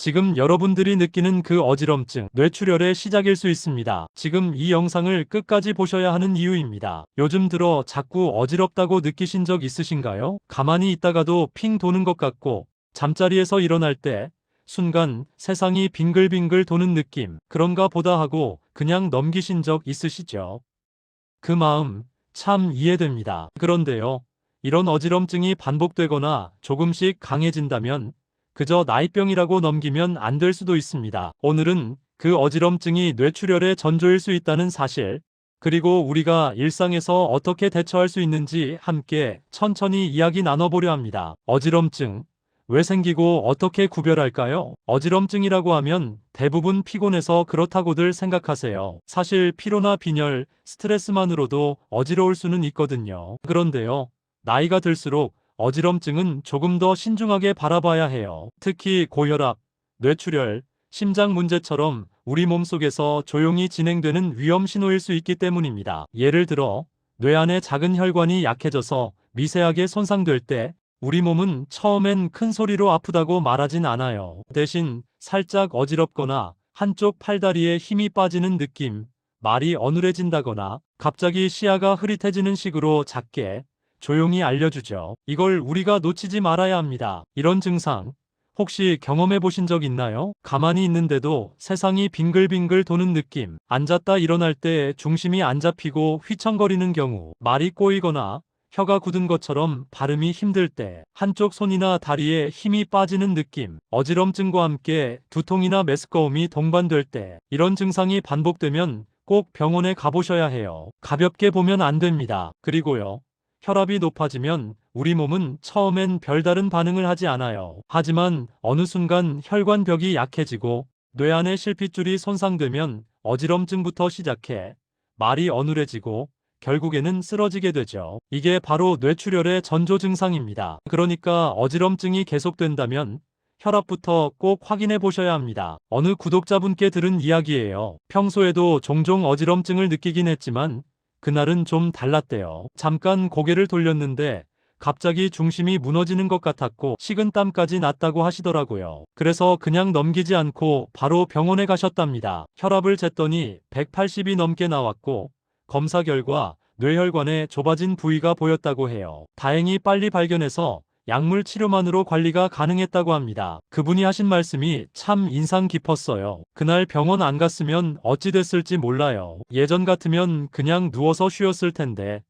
지금 여러분들이 느끼는 그 어지럼증, 뇌출혈의 시작일 수 있습니다. 지금 이 영상을 끝까지 보셔야 하는 이유입니다. 요즘 들어 자꾸 어지럽다고 느끼신 적 있으신가요? 가만히 있다가도 핑 도는 것 같고, 잠자리에서 일어날 때, 순간 세상이 빙글빙글 도는 느낌, 그런가 보다 하고 그냥 넘기신 적 있으시죠? 그 마음 참 이해됩니다. 그런데요. 이런 어지럼증이 반복되거나 조금씩 강해진다면 그저 나이병이라고 넘기면 안 될 수도 있습니다. 오늘은 그 어지럼증이 뇌출혈의 전조일 수 있다는 사실, 그리고 우리가 일상에서 어떻게 대처할 수 있는지 함께 천천히 이야기 나눠보려 합니다. 어지럼증, 왜 생기고 어떻게 구별할까요? 어지럼증이라고 하면 대부분 피곤해서 그렇다고들 생각하세요. 사실 피로나 빈혈, 스트레스만으로도 어지러울 수는 있거든요. 그런데요. 나이가 들수록 어지럼증은 조금 더 신중하게 바라봐야 해요. 특히 고혈압, 뇌출혈, 심장 문제처럼 우리 몸속에서 조용히 진행되는 위험 신호일 수 있기 때문입니다. 예를 들어 뇌 안의 작은 혈관이 약해져서 미세하게 손상될 때 우리 몸은 처음엔 큰 소리로 아프다고 말하진 않아요. 대신 살짝 어지럽거나 한쪽 팔다리에 힘이 빠지는 느낌, 말이 어눌해진다거나 갑자기 시야가 흐릿해지는 식으로 작게 조용히 알려주죠. 이걸 우리가 놓치지 말아야 합니다. 이런 증상 혹시 경험해 보신 적 있나요? 가만히 있는데도 세상이 빙글빙글 도는 느낌, 앉았다 일어날 때 중심이 안 잡히고 휘청거리는 경우, 말이 꼬이거나 혀가 굳은 것처럼 발음이 힘들 때, 한쪽 손이나 다리에 힘이 빠지는 느낌, 어지럼증과 함께 두통이나 메스꺼움이 동반될 때, 이런 증상이 반복되면 꼭 병원에 가보셔야 해요. 가볍게 보면 안 됩니다. 그리고요. 혈압이 높아지면 우리 몸은 처음엔 별다른 반응을 하지 않아요. 하지만 어느 순간 혈관벽이 약해지고 뇌 안의 실핏줄이 손상되면 어지럼증부터 시작해 말이 어눌해지고 결국에는 쓰러지게 되죠. 이게 바로 뇌출혈의 전조 증상입니다. 그러니까 어지럼증이 계속된다면 혈압부터 꼭 확인해 보셔야 합니다. 어느 구독자분께 들은 이야기예요. 평소에도 종종 어지럼증을 느끼긴 했지만 그날은 좀 달랐대요. 잠깐 고개를 돌렸는데 갑자기 중심이 무너지는 것 같았고 식은땀까지 났다고 하시더라고요. 그래서 그냥 넘기지 않고 바로 병원에 가셨답니다. 혈압을 쟀더니 180이 넘게 나왔고 검사 결과 뇌혈관에 좁아진 부위가 보였다고 해요. 다행히 빨리 발견해서 약물 치료만으로 관리가 가능했다고 합니다. 그분이 하신 말씀이 참 인상 깊었어요. 그날 병원 안 갔으면 어찌 됐을지 몰라요. 예전 같으면 그냥 누워서 쉬었을 텐데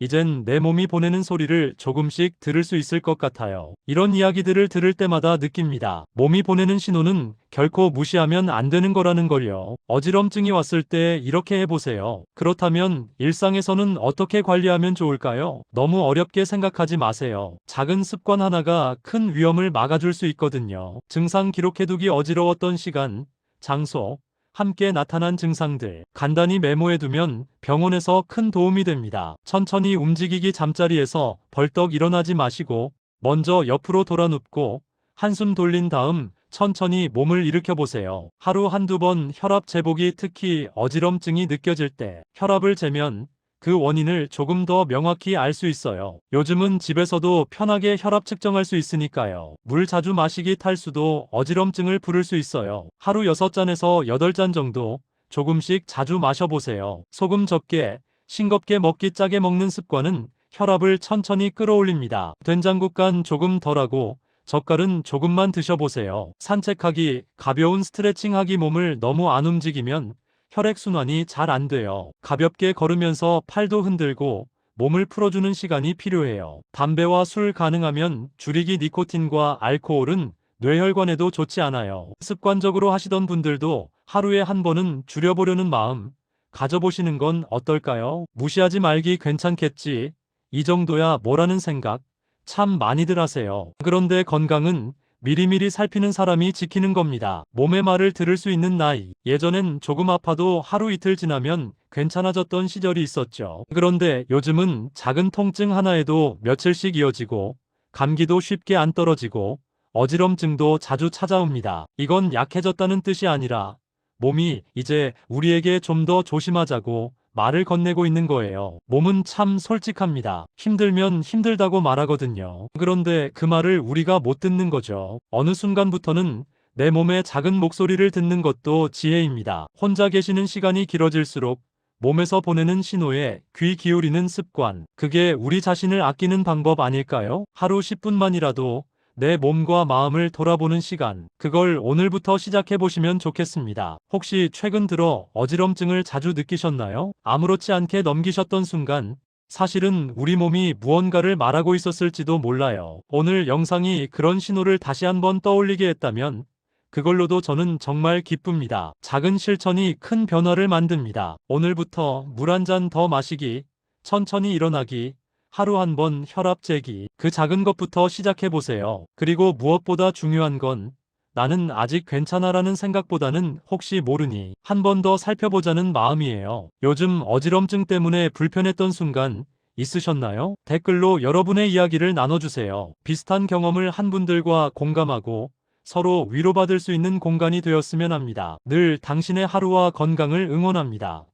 이젠 내 몸이 보내는 소리를 조금씩 들을 수 있을 것 같아요. 이런 이야기들을 들을 때마다 느낍니다. 몸이 보내는 신호는 결코 무시하면 안 되는 거라는 걸요. 어지럼증이 왔을 때 이렇게 해보세요. 그렇다면 일상에서는 어떻게 관리하면 좋을까요? 너무 어렵게 생각하지 마세요. 작은 습관 하나가 큰 위험을 막아줄 수 있거든요. 증상 기록해두기 어지러웠던 시간, 장소, 함께 나타난 증상들 간단히 메모해두면 병원에서 큰 도움이 됩니다. 천천히 움직이기 잠자리에서 벌떡 일어나지 마시고 먼저 옆으로 돌아 눕고 한숨 돌린 다음 천천히 몸을 일으켜 보세요. 하루 한두 번 혈압 재보기 특히 어지럼증이 느껴질 때 혈압을 재면 그 원인을 조금 더 명확히 알 수 있어요. 요즘은 집에서도 편하게 혈압 측정할 수 있으니까요. 물 자주 마시기 탈수도 어지럼증을 부를 수 있어요. 하루 6잔에서 8잔 정도 조금씩 자주 마셔보세요. 소금 적게, 싱겁게 먹기 짜게 먹는 습관은 혈압을 천천히 끌어올립니다. 된장국 간 조금 덜하고 젓갈은 조금만 드셔보세요. 산책하기, 가벼운 스트레칭하기 몸을 너무 안 움직이면 혈액순환이 잘 안 돼요. 가볍게 걸으면서 팔도 흔들고 몸을 풀어주는 시간이 필요해요. 담배와 술 가능하면 줄이기 니코틴과 알코올은 뇌혈관에도 좋지 않아요. 습관적으로 하시던 분들도 하루에 한 번은 줄여보려는 마음 가져보시는 건 어떨까요? 무시하지 말기 괜찮겠지. 이 정도야 뭐라는 생각 참 많이들 하세요. 그런데 건강은 미리미리 살피는 사람이 지키는 겁니다. 몸의 말을 들을 수 있는 나이. 예전엔 조금 아파도 하루 이틀 지나면 괜찮아졌던 시절이 있었죠. 그런데 요즘은 작은 통증 하나에도 며칠씩 이어지고 감기도 쉽게 안 떨어지고 어지럼증도 자주 찾아옵니다. 이건 약해졌다는 뜻이 아니라 몸이 이제 우리에게 좀 더 조심하자고 말을 건네고 있는 거예요. 몸은 참 솔직합니다. 힘들면 힘들다고 말하거든요. 그런데 그 말을 우리가 못 듣는 거죠. 어느 순간부터는 내 몸의 작은 목소리를 듣는 것도 지혜입니다. 혼자 계시는 시간이 길어질수록 몸에서 보내는 신호에 귀 기울이는 습관. 그게 우리 자신을 아끼는 방법 아닐까요? 하루 10분만이라도 내 몸과 마음을 돌아보는 시간. 그걸 오늘부터 시작해 보시면 좋겠습니다. 혹시 최근 들어 어지럼증을 자주 느끼셨나요? 아무렇지 않게 넘기셨던 순간 사실은 우리 몸이 무언가를 말하고 있었을지도 몰라요. 오늘 영상이 그런 신호를 다시 한번 떠올리게 했다면 그걸로도 저는 정말 기쁩니다. 작은 실천이 큰 변화를 만듭니다. 오늘부터 물 한 잔 더 마시기, 천천히 일어나기, 하루 한 번 혈압 재기, 그 작은 것부터 시작해 보세요. 그리고 무엇보다 중요한 건 나는 아직 괜찮아라는 생각보다는 혹시 모르니 한 번 더 살펴보자는 마음이에요. 요즘 어지럼증 때문에 불편했던 순간 있으셨나요? 댓글로 여러분의 이야기를 나눠주세요. 비슷한 경험을 한 분들과 공감하고 서로 위로받을 수 있는 공간이 되었으면 합니다. 늘 당신의 하루와 건강을 응원합니다.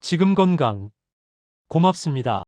지금 건강. 고맙습니다.